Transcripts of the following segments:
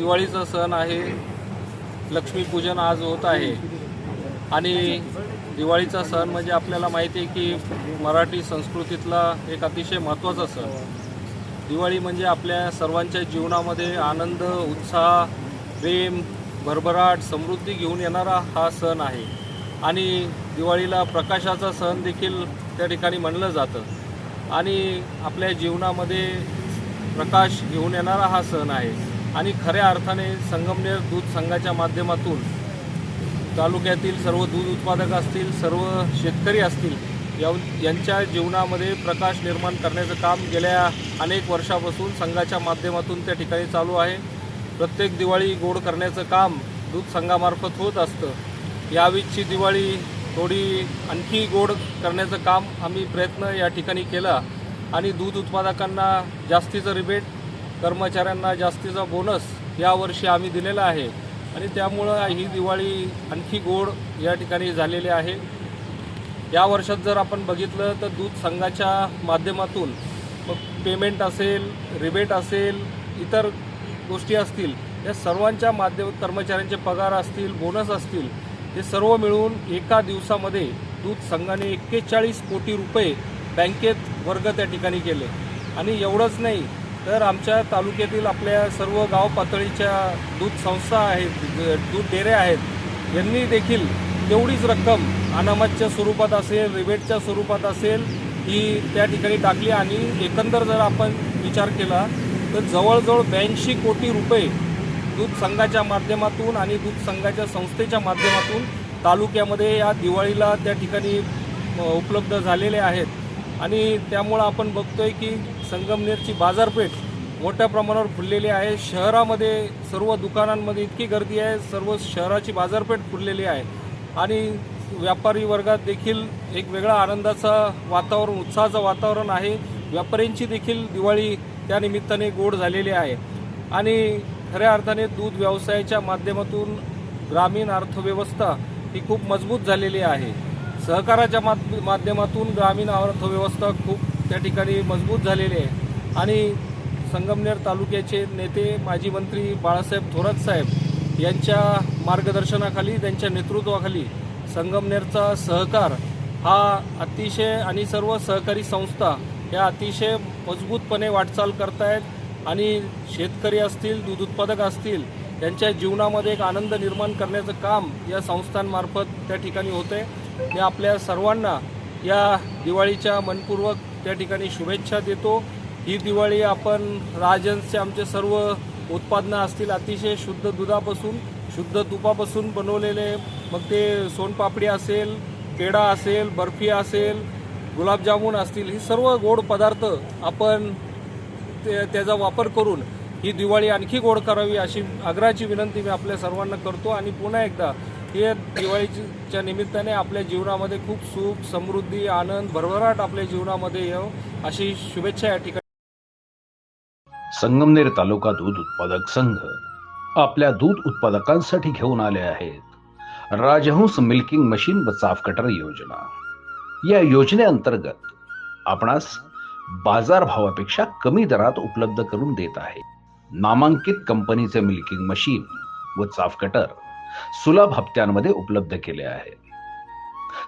दिवाळीचा सण आहे लक्ष्मीपूजन आज होत आहे. आणि दिवाळीचा सण म्हणजे आपल्याला माहिती आहे की मराठी संस्कृतीतला एक अतिशय महत्त्वाचा सण. दिवाळी म्हणजे आपल्या सर्वांच्या जीवनामध्ये आनंद उत्साह प्रेम भरभराट समृद्धी घेऊन येणारा हा सण आहे. आणि दिवाळीला प्रकाशाचा सण देखील त्या ठिकाणी म्हणलं जातं. आणि आपल्या जीवनामध्ये प्रकाश घेऊन येणारा हा सण आहे. आणि खऱ्या अर्थाने संगमनेर दूध संघाच्या माध्यमातून तालुक्यातील सर्व दूध उत्पादक असतील सर्व शेतकरी असतील या यांच्या जीवनामध्ये प्रकाश निर्माण करण्याचं काम गेल्या अनेक वर्षापासून संघाच्या माध्यमातून त्या ठिकाणी चालू आहे. प्रत्येक दिवाळी गोड करण्याचं काम दूध संघामार्फत होत असतं. यावीची दिवाळी थोडी आणखी गोड करण्याचं काम आम्ही प्रयत्न या ठिकाणी केला आणि दूध उत्पादकांना जास्तीचं रिबेट कर्मचाऱ्यांना जास्तीचा बोनस यावर्षी आम्ही दिलेला आहे. आणि त्यामुळं ही दिवाळी आणखी गोड या ठिकाणी झालेली आहे. या वर्षात जर आपण बघितलं तर दूध संघाच्या माध्यमातून मग पेमेंट असेल रिबेट असेल इतर गोष्टी असतील या सर्वांच्या माध्यम कर्मचाऱ्यांचे पगार असतील बोनस असतील हे सर्व मिळून एका दिवसामध्ये दूध संघाने एक्केचाळीस कोटी रुपये बँकेत वर्ग त्या ठिकाणी केले. आणि एवढंच नाही तर आमच्या तालुक्यातील आपल्या सर्व गाव पातळीच्या दूध संस्था आहेत दूध डेरे आहेत यांनी देखील तेवढीच रक्कम अनामतच्या स्वरूपात असेल रिबेटच्या स्वरूपात असेल ही त्या ठिकाणी टाकली आणि एकंदर जर आपण विचार केला तर जवळजवळ ब्याऐंशी कोटी रुपये दूध संघाच्या माध्यमातून आणि दूध संघाच्या संस्थेच्या माध्यमातून तालुक्यामध्ये या दिवाळीला त्या ठिकाणी उपलब्ध झालेले आहेत. आणि त्यामुळं आपण बघतो आहे की संगमनेरची बाजारपेठ मोठ्या प्रमाणावर फुललेली आहे. शहरामध्ये सर्व दुकानांमध्ये इतकी गर्दी आहे सर्व शहराची बाजारपेठ फुललेली आहे. आणि व्यापारी वर्गात देखील एक वेगळा आनंदाचा वातावरण उत्साहाचं वातावरण आहे. व्यापाऱ्यांची देखील दिवाळी त्यानिमित्ताने गोड झालेली आहे. आणि खऱ्या अर्थाने दूध व्यवसायाच्या माध्यमातून ग्रामीण अर्थव्यवस्था ही खूप मजबूत झालेली आहे. सहकाराच्या माध माध्यमातून ग्रामीण अर्थव्यवस्था खूप त्या ठिकाणी मजबूत झालेली आहे. आणि संगमनेर तालुक्याचे नेते माजी मंत्री बाळासाहेब थोरात साहेब यांच्या मार्गदर्शनाखाली त्यांच्या नेतृत्वाखाली संगमनेरचा सहकार हा अतिशय आणि सर्व सहकारी संस्था या अतिशय मजबूतपणे वाटचाल करतायत. आणि शेतकरी असतील दूध उत्पादक असतील त्यांच्या जीवनामध्ये एक आनंद निर्माण करण्याचं काम या संस्थांमार्फत त्या ठिकाणी होते मी आपल्या सर्वांना या दिवाळीच्या मनपूर्वक त्या ठिकाणी शुभेच्छा देतो. ही दिवाळी आपण राजन्सचे आमचे सर्व उत्पादनं असतील अतिशय शुद्ध दुधापासून शुद्ध तुपापासून बनवलेले. मग ते सोनपापडी असेल पेढा असेल बर्फी असेल गुलाबजामुन असतील ही सर्व गोड पदार्थ आपण ते त्याचा वापर करून ही दिवाळी आणखी गोड करावी अशी आग्रहाची विनंती मी आपल्या सर्वांना करतो. आणि पुन्हा एकदा हे दिवाळीच्या निमित्ताने आपल्या जीवनामध्ये खूप सुख समृद्धी आनंद भरभराट आपल्या जीवनामध्ये येव. अशी शुभेच्छा या ठिकाणी. संगमनेर तालुका दूध उत्पादक संघ आपल्या दूध उत्पादकांसाठी घेऊन आले आहेत. राजहंस मिल्किंग मशीन व चाफ कटर योजना. या योजनेअंतर्गत आपणास बाजार भावापेक्षा कमी दरात उपलब्ध करून देत आहे. नामांकित कंपनीचे मिल्किंग मशीन व चाफ कटर सुलभ हप्त्यांमध्ये उपलब्ध केले आहे.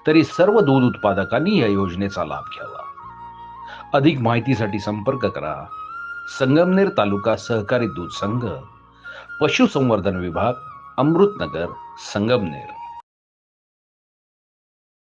तरी सर्व दूध उत्पादकांनी या योजनेचा लाभ घ्यावा. अधिक माहितीसाठी संपर्क करा. संगमनेर तालुका सहकारी दूध संघ पशुसंवर्धन विभाग अमृतनगर संगमनेर.